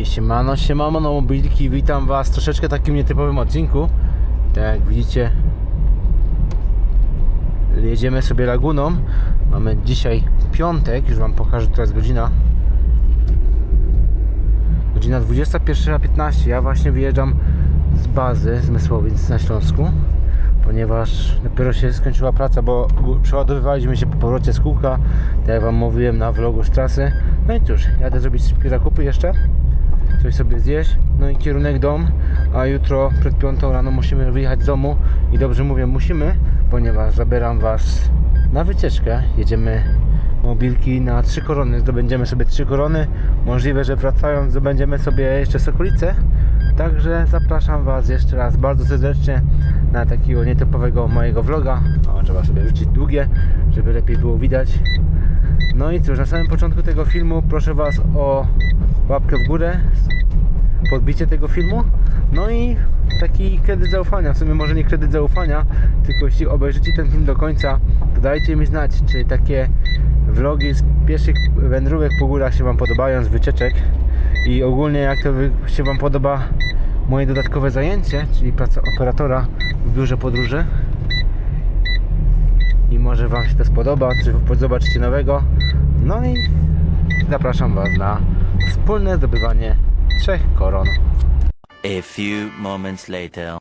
I siemano, siemano, no mobilki, witam was troszeczkę takim nietypowym odcinku. Tak jak widzicie, jedziemy sobie laguną. Mamy dzisiaj piątek, już wam pokażę, jest godzina. Godzina 21.15. Ja właśnie wyjeżdżam z bazy z Mysłowic na Śląsku, ponieważ dopiero się skończyła praca, bo przeładowywaliśmy się po powrocie z kółka, tak jak wam mówiłem na vlogu z trasy. No i cóż, jadę zrobić szybkie zakupy jeszcze, coś sobie zjeść, no i kierunek dom, a jutro przed piątą rano musimy wyjechać z domu i dobrze mówię musimy, ponieważ zabieram was na wycieczkę. Jedziemy mobilki na trzy korony, zdobędziemy sobie trzy korony. Możliwe, że wracając zdobędziemy sobie jeszcze Sokolice. Także zapraszam Was jeszcze raz bardzo serdecznie na takiego nietypowego mojego vloga. O, trzeba sobie rzucić długie, żeby lepiej było widać. No i cóż, na samym początku tego filmu proszę Was o łapkę w górę, podbicie tego filmu. No i taki kredyt zaufania, w sumie może nie kredyt zaufania, tylko jeśli obejrzycie ten film do końca, to dajcie mi znać, czy takie vlogi z pierwszych wędrówek po górach się Wam podobają, z wycieczek i ogólnie jak to się Wam podoba moje dodatkowe zajęcie, czyli praca operatora w biurze podróży i może Wam się to spodoba, czy zobaczycie nowego. No i zapraszam Was na wspólne zdobywanie trzech koron. A few moments later.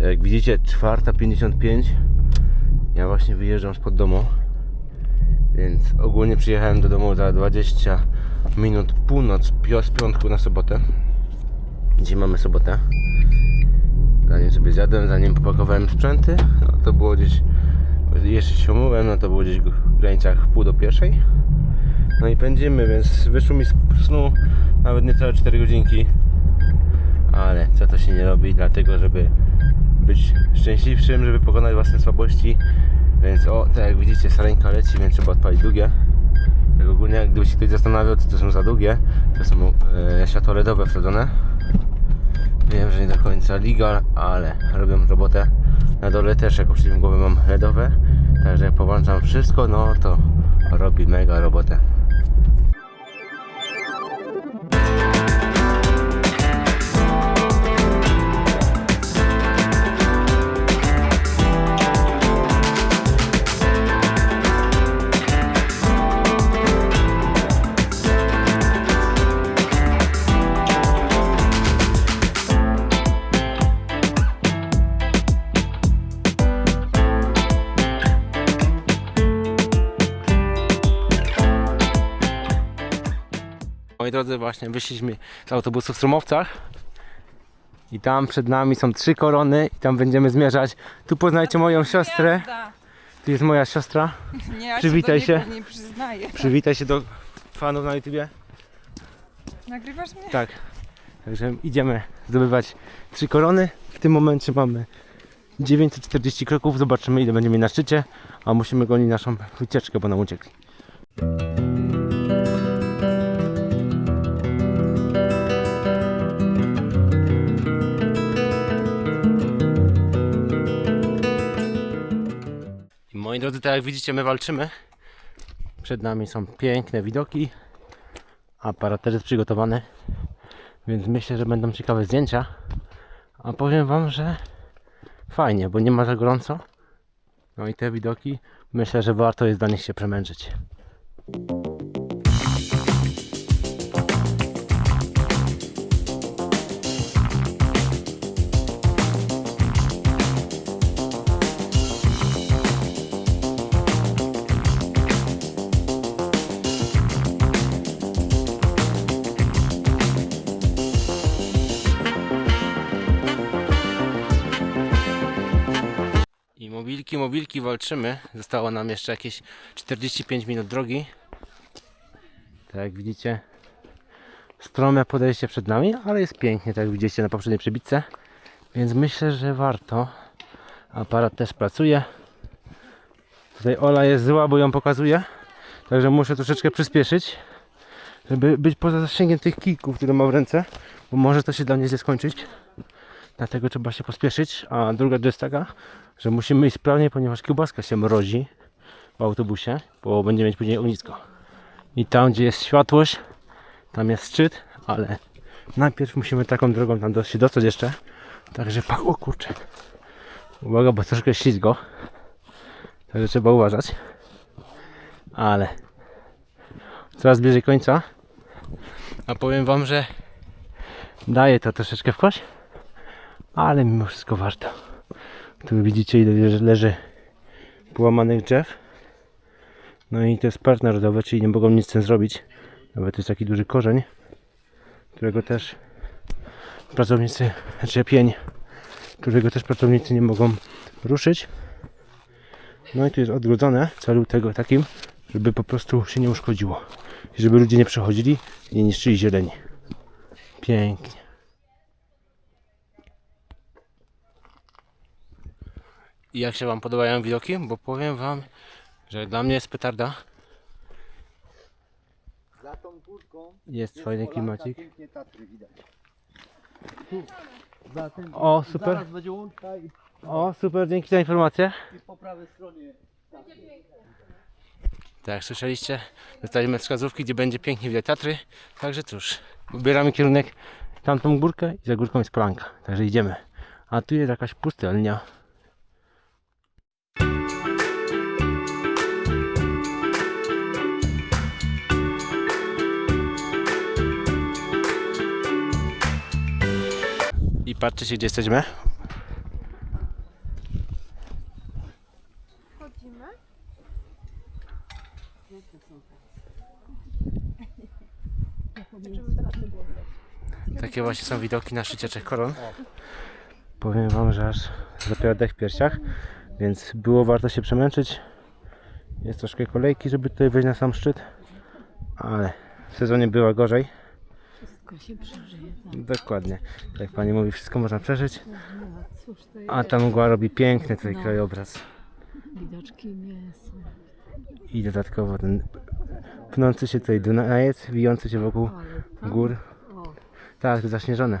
Jak widzicie, 4.55. Ja właśnie wyjeżdżam spod domu. Więc ogólnie przyjechałem do domu za 20 minut północ z piątku na sobotę. Dzisiaj mamy sobotę. Zanim sobie zjadłem, zanim popakowałem sprzęty, no to było gdzieś, jeszcze się umyłem, no to było gdzieś w granicach pół do pierwszej. No i pędzimy, więc wyszło mi z snu nawet niecałe 4 godzinki. Ale co to się nie robi, dlatego żeby być szczęśliwszym, żeby pokonać własne słabości. Więc o, tak jak widzicie, sareńka leci, więc trzeba odpalić długie. Jak ogólnie, gdyby się ktoś zastanawiał, co to są za długie, to są e, światło LEDowe wsadzone. Wiem, że nie do końca legal, ale robią robotę. Na dole też jako przeciwgłowy mam LEDowe, także jak połączam wszystko, no to robi mega robotę. Drodzy, właśnie wyszliśmy z autobusu w Strumowcach i tam przed nami są trzy korony i tam będziemy zmierzać. Tu poznajcie moją siostrę, Jazda. tu jest moja siostra. Nie, ja Przywitaj się. do się. Nie przyznaję. Przywitaj się do fanów na YouTubie. Nagrywasz mnie? Tak. Także idziemy zdobywać trzy korony. W tym momencie mamy 940 kroków. Zobaczymy ile będziemy na szczycie. A musimy gonić naszą wycieczkę, bo nam uciekli. Moi drodzy, tak jak widzicie, my walczymy. Przed nami są piękne widoki. Aparat też jest przygotowany. Więc myślę, że będą ciekawe zdjęcia. A powiem Wam, że fajnie, bo nie ma za gorąco. No i te widoki, myślę, że warto jest dla nich się przemęczyć. Mobilki, mobilki walczymy. Zostało nam jeszcze jakieś 45 minut drogi. Tak jak widzicie, strome podejście przed nami, ale jest pięknie, tak jak widzieliście na poprzedniej przebitce. Więc myślę, że warto. Aparat też pracuje. Tutaj Ola jest zła, bo ją pokazuje. Także muszę troszeczkę przyspieszyć, żeby być poza zasięgiem tych kijków, które mam w ręce, bo może to się dla mnie źle skończyć. Dlatego trzeba się pospieszyć. A druga rzecz taka, że musimy iść sprawnie, ponieważ kiełbaska się mrozi w autobusie, bo będziemy mieć później ognisko. I tam, gdzie jest światłość, tam jest szczyt, ale najpierw musimy taką drogą tam się dostać jeszcze. Także pa, o kurczę. Uwaga, bo troszkę ślizgo. Także trzeba uważać. Ale coraz bliżej końca. A powiem wam, że daje to troszeczkę w kość, ale mimo wszystko warto. Tu widzicie ile leży, połamanych drzew. No i to jest park narodowy, czyli nie mogą nic z tym zrobić. Nawet jest taki duży korzeń, którego też pracownicy, znaczy pień, którego też pracownicy nie mogą ruszyć. No i tu jest odgrodzone celu tego takim, żeby po prostu się nie uszkodziło. I żeby ludzie nie przechodzili i nie niszczyli zieleni. Pięknie. I jak się Wam podobają widoki? Bo powiem Wam, że dla mnie jest petarda. Za tą górką Jest jest fajny Polanka, klimacik. pięknie Tatry widać. Tu, za tym, O, super. Zaraz będzie łąka i, O, super, dzięki za informację. i po prawej stronie Tak, jak słyszeliście, dostaliśmy wskazówki, gdzie będzie pięknie widać Tatry. Także cóż, wybieramy kierunek tamtą górkę i za górką jest polanka. Także idziemy. A tu jest jakaś pustelnia. Patrzcie się, gdzie jesteśmy. Chodzimy. Takie właśnie są widoki na szczycie Trzech Koron. Powiem Wam, że aż dopiero dech w piersiach, więc było warto się przemęczyć. Jest troszkę kolejki, żeby tutaj wejść na sam szczyt, ale w sezonie była gorzej. Wszystko się przeżyje. Dokładnie. Tak jak Pani mówi, wszystko można przeżyć, No, cóż to jest? a ta mgła robi piękny tutaj No. krajobraz. Widoczki nie są. I dodatkowo ten pnący się tutaj Dunajec, wijący się wokół Ale tam, gór. o, Tak, to zaśnieżone.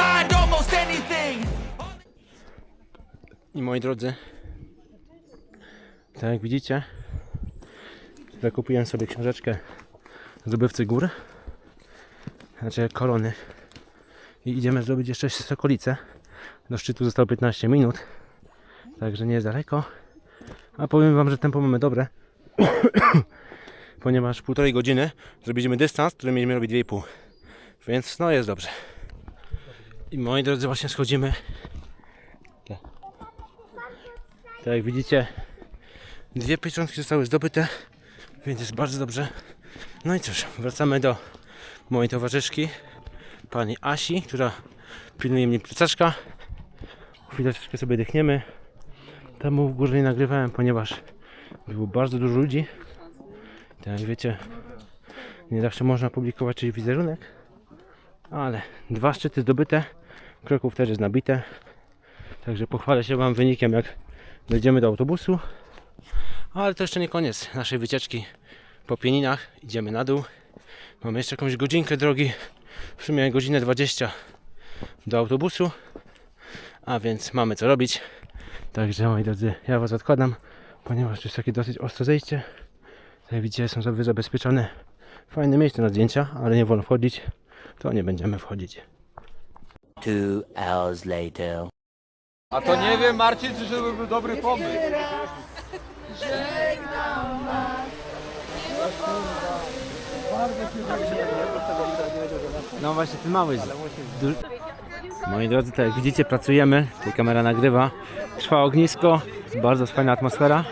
I moi drodzy, tak jak widzicie, zakupiłem sobie książeczkę Zdobywcy Gór, znaczy korony i idziemy zrobić jeszcze okolice. Do szczytu zostało 15 minut, także nie jest daleko. A powiem Wam, że tempo mamy dobre, ponieważ półtorej godziny zrobiliśmy dystans, który mieliśmy robić 2,5, więc no jest dobrze. I moi drodzy, właśnie schodzimy tak jak widzicie, dwie pieczątki zostały zdobyte, więc jest bardzo dobrze. No i cóż, wracamy do mojej towarzyszki, pani Asi, która pilnuje mnie plecaczka. Chwilę troszkę sobie dychniemy. Temu w górze nie nagrywałem, ponieważ było bardzo dużo ludzi. Tak jak wiecie, nie zawsze można publikować czyjś wizerunek, ale dwa szczyty zdobyte, kroków też jest nabite. Także pochwalę się Wam wynikiem, jak dojdziemy do autobusu. Ale to jeszcze nie koniec naszej wycieczki po pieninach. Idziemy na dół. Mamy jeszcze jakąś godzinkę drogi. W sumie godzinę 20 do autobusu. A więc mamy co robić. Także moi drodzy, ja Was odkładam, ponieważ to jest takie dosyć ostre zejście. Tak jak widzicie, są sobie zabezpieczone. Fajne miejsce na zdjęcia, ale nie wolno wchodzić. To nie będziemy wchodzić. Two hours later. A to nie wiem, Marcin, czy to był dobry pomysł. No właśnie ty mały. Du... Moi drodzy, tak jak widzicie, pracujemy. Tutaj kamera nagrywa. Trwa ognisko. Jest bardzo fajna atmosfera.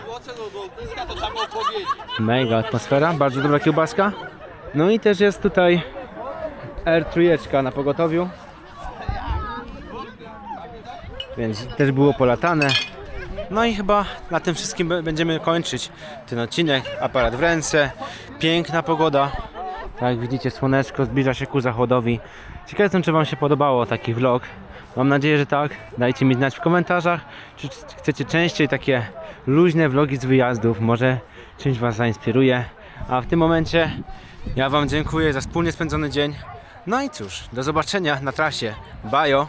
Mega atmosfera. Bardzo dobra kiełbaska. No i też jest tutaj R3 na pogotowiu. Więc też było polatane. No i chyba na tym wszystkim będziemy kończyć ten odcinek. Aparat w ręce, piękna pogoda. Tak jak widzicie, słoneczko zbliża się ku zachodowi. Ciekaw jestem, czy Wam się podobało taki vlog. Mam nadzieję, że tak. Dajcie mi znać w komentarzach, czy chcecie częściej takie luźne vlogi z wyjazdów. Może czymś Was zainspiruje. A w tym momencie ja Wam dziękuję za wspólnie spędzony dzień. No i cóż, do zobaczenia na trasie. Bajo!